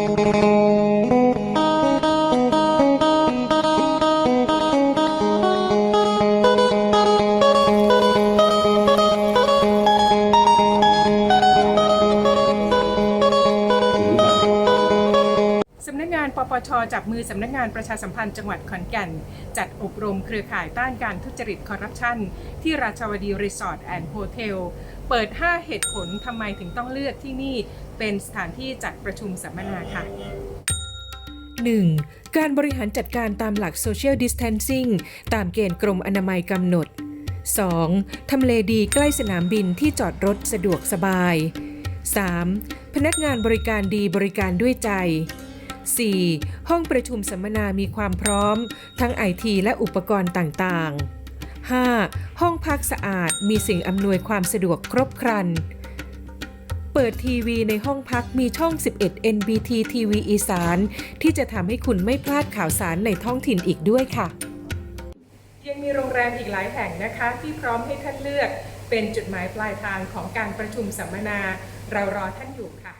สำ ปปชจับมือสำนักงานประชาสัมพันธ์จังหวัดขอนแก่น จัดอบรมเครือข่ายต้านการทุจริตคอร์รัปชันที่ราชวดีรีสอร์ทแอนด์โฮเทลเปิด 5 เหตุผลทำไมถึงต้องเลือกที่นี่เป็นสถานที่จัดประชุมสัมมนาค่ะ 1. การบริหารจัดการตามหลัก Social Distancing ตามเกณฑ์กรมอนามัยกำหนด 2. ทำเลดีใกล้สนามบินที่จอดรถสะดวกสบาย 3. พนักงานบริการดีบริการด้วยใจ 4. ห้องประชุมสัมมนามีความพร้อม ทั้งไอทีและอุปกรณ์ต่างๆ 5. ห้องพักสะอาดมีสิ่งอำนวยความสะดวกครบครัน เปิดทีวีในห้องพักมีช่อง 11 NBT ทีวีอีสาน ที่จะทำให้คุณไม่พลาดข่าวสารในท้องถิ่นอีกด้วยค่ะ ยังมีโรงแรมอีกหลายแห่งนะคะ ที่พร้อมให้ท่านเลือกเป็นจุดหมายปลายทางของการประชุมสัมมนา เรารอท่านอยู่ค่ะ